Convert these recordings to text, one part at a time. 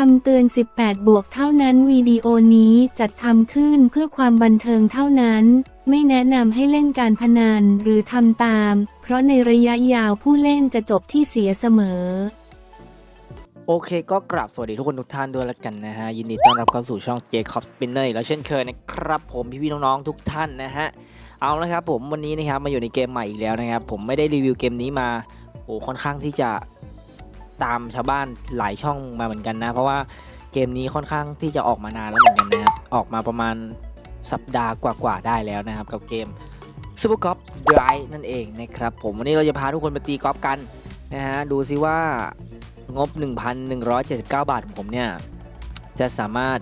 คำเตือน 18 บวกเท่านั้นวิดีโอนี้จัดทำขึ้นเพื่อความบันเทิงเท่านั้น ไม่แนะนำให้เล่นการพนันหรือทำตาม เพราะในระยะยาวผู้เล่นจะจบที่เสียเสมอ โอเคก็กราบสวัสดีทุกคนทุกท่านด้วยแล้วกันนะฮะ ยินดีต้อนรับเข้าสู่ช่อง Jacob Spinner อีกแล้วเช่นเคยนะครับ ผมพี่ๆน้องๆทุกท่านนะฮะ เอาละครับผมวันนี้นะครับมาอยู่ในเกมใหม่อีกแล้วนะครับ ผมไม่ได้รีวิวเกมนี้มาโอ้ค่อนข้างที่จะ ตามชาวบ้านหลายช่องมาเหมือนกันนะ เพราะว่าเกมนี้ค่อนข้างที่จะออกมานานแล้วเหมือนกันนะครับออกมาประมาณสัปดาห์กว่าๆได้แล้วนะครับ กับเกม Super Golf Drive นั่นเองนะครับผมวันนี้เราจะพาทุกคนไปตีกอล์ฟกันนะฮะดูซิว่างบ 1,179 บาทของผมเนี่ย จะสามารถ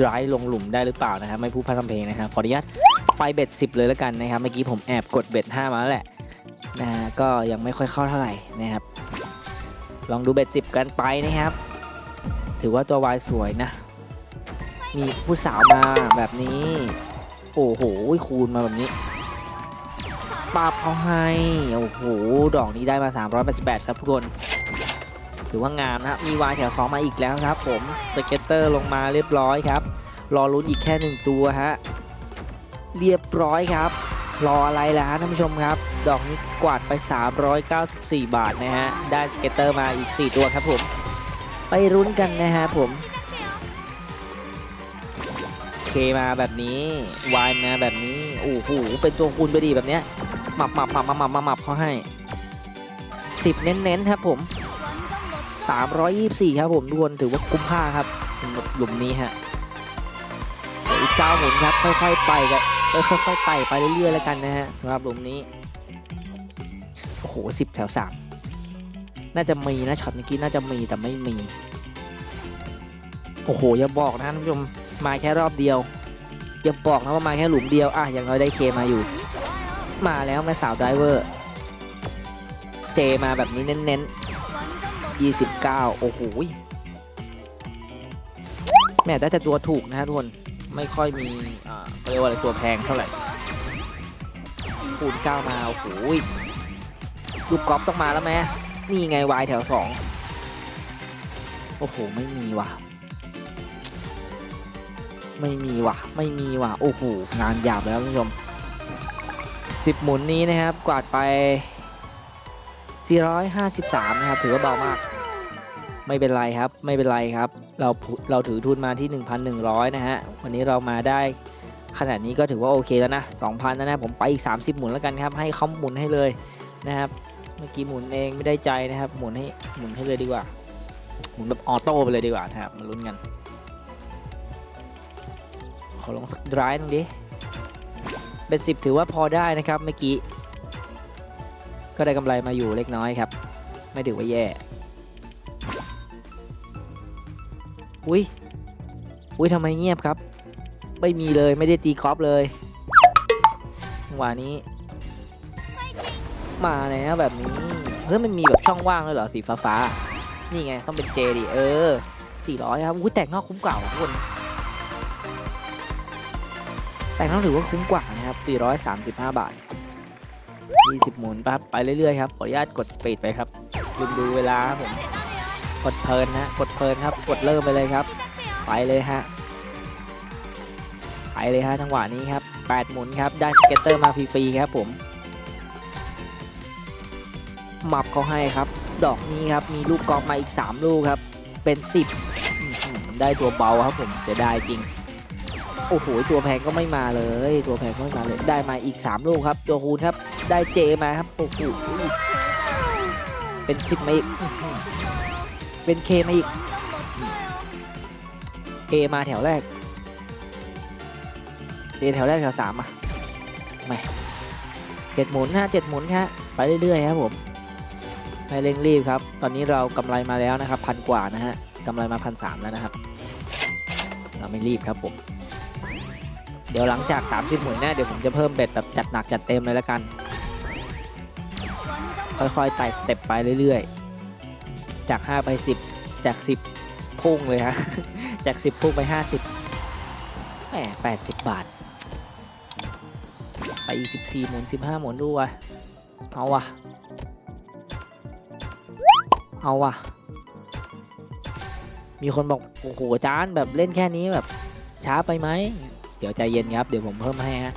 drive ลงหลุมได้หรือเปล่านะครับไม่พูดพร่ำเพลงนะครับขออนุญาตไปเบ็ด 10 เลยแล้วกันนะครับ เมื่อกี้ผมแอบกดเบ็ด 5 มาแล้วแหละนะฮะก็ยังไม่ค่อยเข้าเท่าไหร่นะครับ ลองดูเบ็ด10กันไปนะครับ ถือว่าตัววายสวยนะ มีผู้สาวมาแบบนี้ โอ้โหคูณมาแบบนี้ปาบเขาให้ โอ้โห ดอกนี้ได้มา 388 ครับทุกคน ถือว่างามนะ มีวายแถว2มาอีกแล้วครับ ผมสเก็ตเตอร์ลงมาเรียบร้อยครับ รอลุ้นอีกแค่1ตัวฮะ เรียบร้อยครับ รออะไรล่ะฮะท่านผู้ชมครับ ดอกนี้กวาดไป 394 บาทนะฮะ ได้สเก็ตเตอร์มาอีก 4 ตัวครับผม ไปรุ้นกันนะฮะผมเคมาแบบนี้วายมาแบบนี้โอ้โหเป็นตัวคูณไปดีแบบเนี้ยหมับหมับหมับหมับหมับหมับเขาให้10เน้นๆครับผม324ครับผมทุกคนถือว่าคุ้มค่าครับหรับหลุมนี้ฮะอีกเก้าหมุนครับค่อยๆไปกัน เออค่อยๆไต่ไปเรื่อยๆแล้วกันนะฮะสำหรับหลุมนี้ โอ้โห10แถว3น่าจะมีนะช็อตเมื่อกี้น่าจะมีแต่ไม่มี โอ้โหอย่าบอกนะท่านผู้ชมมาแค่รอบเดียวอย่าบอกนะว่ามาแค่หลุมเดียวอะอย่างน้อยได้เคมาอยู่ มาแล้วแม่สาวไดเวอร์เจมาแบบนี้เน้นๆ29โอ้โหแม่ได้แต่ตัวถูกนะฮะทุกคน ไม่ค่อยมีอ่าเรียกว่าอะไรตัวแพงเท่าไหร่คูณ9มาโอ้โหลูกกอล์ฟต้องมาแล้วแม่นี่ไงวายแถว2โอ้โห ไม่มีว่ะ ไม่มีว่ะ ไม่มีว่ะ โอ้โห งานหยาบแล้วท่านผู้ชม10หมุนนี้นะครับ กวาดไป 453 นะครับ ถือว่าเบามาก ไม่เป็นไรครับ ไม่เป็นไรครับ เราเราถือทุนมาที่ 1,100 นะฮะ วันนี้เรามาได้ขนาดนี้ก็ถือว่าโอเคแล้วนะ 2,000แล้วนะ ผมไปอีก 30 หมุนแล้วกันครับ ให้เขาหมุนให้เลยนะครับ เมื่อกี้หมุนเองไม่ได้ใจนะครับ หมุนให้หมุนให้เลยดีกว่า หมุนแบบออโต้ไปเลยดีกว่านะครับ มาลุ้นกัน ขอลองสักดรายตรงดิเป็นสิบถือว่าพอได้นะครับเมื่อกี้ ก็ได้กำไรมาอยู่เล็กน้อยครับ ไม่ถือว่าแย่ อุ้ยอุ้ยทำไมเงียบครับ ไม่มีเลยไม่ได้ตีกอล์ฟเลยจังหวะนี้ มาแล้วแบบนี้เฮ้ยมันมีแบบช่องว่างด้วยเหรอสีฟ้าฟาๆนี่ไงต้องเป็นเจดิเออ400ครับอุ้ยแต่งนอกคุ้มกว่าทุกคนแต่งนอกถือว่าคุ้มกว่านะครับ 435 บาท 20 หมุนปั๊บไปเรื่อยๆครับ ขออนุญาตกดสปีดไปครับลืมดูเวลาผม กดเพลินนะกดเพลินครับ กดเริ่มไปเลยครับ ไปเลยฮะไปเลยฮะจังหวะนี้ครับ8หมุนครับได้สเก็ตเตอร์มาฟรีๆครับผมหมับเขาให้ครับ ดอกนี้ครับมีลูกกอล์ฟมาอีก 3 ลูกครับ เป็น 10 ได้ตัวเบาครับผมเสียดายจริง โอ้โหตัวแพงก็ไม่มาเลย ตัวแพงก็ไม่มาเลยได้มาอีก 3 ลูกครับ ตัวคูณครับได้เจมาครับโอ้โหเป็นสิบมาอีกอื้อหือ เป็นเคมาอีกเคมาแถวแรกเดแถวแรกแถวสามอะไม่เจ็ดหมุนฮะเจ็ดหมุนฮะไปเรื่อยๆครับผมไม่เร่งรีบครับ ตอนนี้เรากำไรมาแล้วนะครับพันกว่านะฮะกำไรมาพันสามแล้วนะครับ เราไม่รีบครับผม เดี๋ยวหลังจาก 30หมุนเนี่ยเดี๋ยวผมจะเพิ่มเบ็ดแบบจัดหนักจัดเต็มเลยแล้วกัน ค่อยๆไต่สเต็ปไปเรื่อยๆ จาก 5 ไป 10 จาก 10 พุ่งเลยฮะ จาก 10 พุ่งไป 50แหม80 บาท ไปอีก14หมุน15 หมุนดูวะเอาวะเอาวะมีคนบอก โอ้โหจานแบบเล่นแค่นี้แบบ ช้าไปไหม เดี๋ยวใจเย็นครับ เดี๋ยวผมเพิ่มให้ฮะ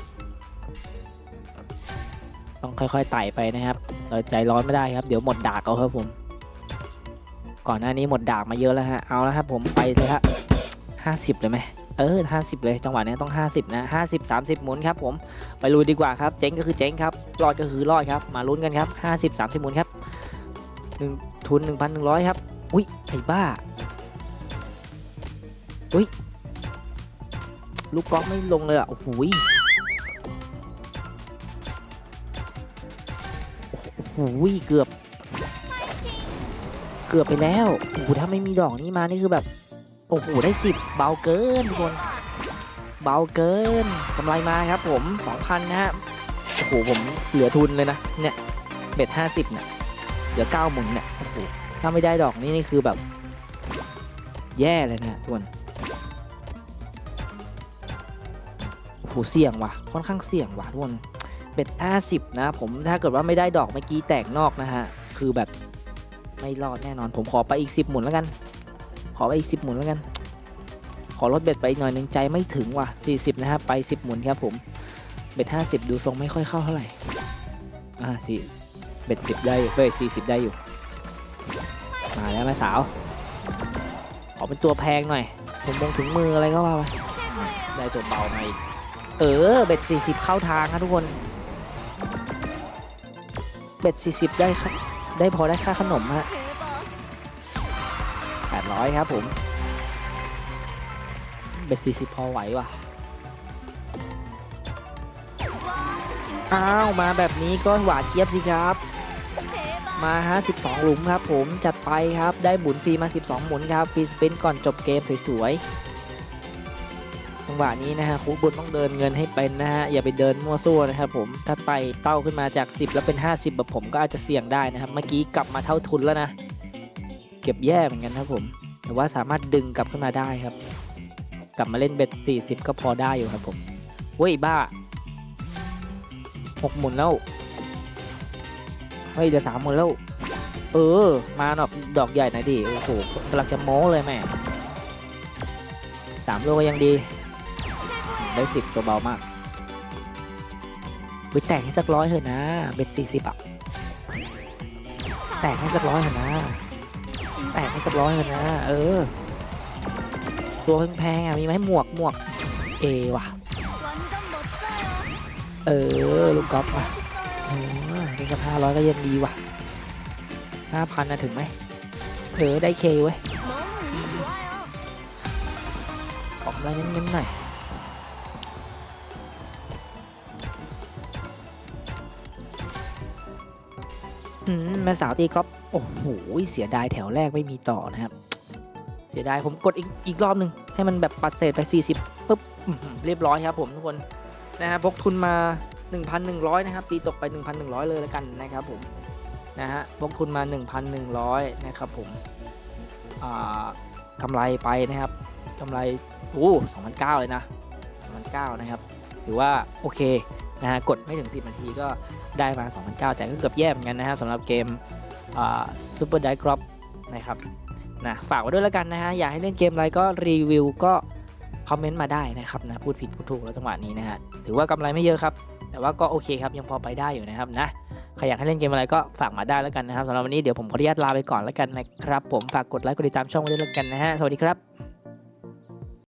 ต้องค่อยๆไต่ไปนะครับเราใจร้อนไม่ได้ครับ เดี๋ยวหมดดากเอาครับผม ก่อนหน้านี้หมดดากมาเยอะแล้วฮะ เอาแล้วครับผมไปเลยฮะห้าสิบเลยไหมเออห้าสิบเลยจังหวะนี้ต้องห้าสิบนะห้าสิบสามสิบหมุนครับผมไปลุยดีกว่าครับเจ๊งก็คือเจ๊งครับรอดก็คือรอดครับ มาลุ้นกันครับห้าสิบสามสิบหมุนครับหนึ่งทุนหนึ่งพันหนึ่งร้อยครับ อุ้ยไอ้บ้า อุ้ยลูกกอล์ฟไม่ลงเลยอะโอ้โหยโอ้โหเกือบ เกือบไปแล้วโอ้โหถ้าไม่มีดอกนี้มานี่คือแบบโอ้โหได้สิบเบาเกินทุกคน เบาเกินกำไรมาครับ ผมสองพันนะฮะโอ้โหผมเหลือทุนเลยนะเนี่ยเบ็ดห้าสิบเนี่ยเหลือเก้าหมุนเนี่ยโอ้โหถ้าไม่ได้ดอกนี้นี่คือแบบ แย่เลยนะทุกคนโอ้โหเสี่ยงว่ะค่อนข้างเสี่ยงว่ะทุกคนเบ็ดห้าสิบนะ ผมถ้าเกิดว่าไม่ได้ดอกเมื่อกี้แตกนอกนะฮะคือแบบ ไม่รอดแน่นอน ผมขอไปอีกสิบหมุนแล้วกัน ขอไปอีกสิบหมุนแล้วกัน ขอลดเบ็ดไปอีกหน่อยหนึ่งใจไม่ถึงว่ะสี่สิบนะฮะไปสิบหมุนครับผม เบ็ดห้าสิบดูทรงไม่ค่อยเข้าเท่าไหร่ อ่าสี่เบ็ดสิบได้อยู่เฮ้ยสี่สิบได้อยู่ มาแล้วแม่สาว ขอเป็นตัวแพงหน่อยถุงมงถุงมืออะไรก็ว่าไปได้ตัวเบามาอีกเออ เบ็ดสี่สิบเข้าทางครับทุกคน เบ็ดสี่สิบได้ค่า ได้พอได้ค่าขนมฮะแปดร้อยครับผมเบ็ดสี่สิบพอไหวว่ะ อ้าว มาแบบนี้ก็หวานเจี๊ยบสิครับ มาฮะ12 หลุมครับผมจัดไปครับได้หมุนฟรีมา 12 หมุนครับฟรีสปินก่อนจบเกมสวยๆ จังหวะนี้นะฮะคุบุญต้องเดินเงินให้เป็นนะฮะอย่าไปเดินมั่วซั่วนะครับผมถ้าไต่เต้าขึ้นมาจาก 10 แล้วเป็น 50 แบบผมก็อาจจะเสี่ยงได้นะครับ เมื่อกี้กลับมาเท่าทุนแล้วนะ เก็บแย่เหมือนกันครับผม แต่ว่าสามารถดึงกลับขึ้นมาได้ครับ กลับมาเล่นเบ็ด 40 ก็พอได้อยู่ครับผมเว้ยบ้าหกหมุนแล้วเฮ้ยเดี๋ยวสามหมื่นแล้ว เออ มาหนอกดอกใหญ่หน่อยดิโอ้โหกำลังจะโม้เลยแม่สามโลก็ยังดี ได้สิบตัวเบามากไปแตกให้สักร้อยเถอะนะ เบ็ดสี่สิบอะแตกให้สักร้อยเถอะนะ แตกให้สักร้อยเถอะนะ เออ ตัวแพงๆอะมีไหมหมวกหมวก เอว่ะ เออ ลูกกอล์ฟมาเออเป็นกับห้าร้อยก็ยังดีว่ะห้าพันนะถึงไหมเออได้เคเว้ยออกมาเน้นๆหน่อย แม่สาวตีกอล์ฟโอ้โหเสียดายแถวแรกไม่มีต่อนะครับเสียดายผมกดอีกอีกรอบหนึ่งให้มันแบบปัดเศษไป 40ปุ๊บเรียบร้อยครับผมทุกคนนะฮะพกทุนมา 1,100 นะครับ ตีตกไป 1,100 เลยแล้วกันนะครับผมนะฮะลงทุนมา 1,100 นะครับผมอ่ากำไรไปนะครับกำไรโอ้2,900เลยนะ2,900นะครับถือว่าโอเคนะฮะกดไม่ถึง 10 นาทีก็ ได้มา2,900แต่ก็เกือบแย่เหมือนกันนะฮะสำหรับเกมซูเปอร์ไดกรอปนะครับนะฝากไว้ด้วยแล้วกันนะฮะ อยากให้เล่นเกมอะไรก็รีวิวก็คอมเมนต์มาได้นะครับนะ พูดผิดพูดถูกแล้วจังหวะนี้นะฮะ ถือว่ากำไรไม่เยอะครับ แต่ว่าก็โอเคครับ ยังพอไปได้อยู่นะครับนะ ใครอยากให้เล่นเกมอะไรก็ฝากมาได้แล้วกันนะครับสำหรับวันนี้เดี๋ยวผมขออนุญาตลาไปก่อนแล้วกันนะครับ ผมฝากกดไลค์กดติดตามช่องไว้ด้วยแล้วกันนะฮะ สวัสดีครับ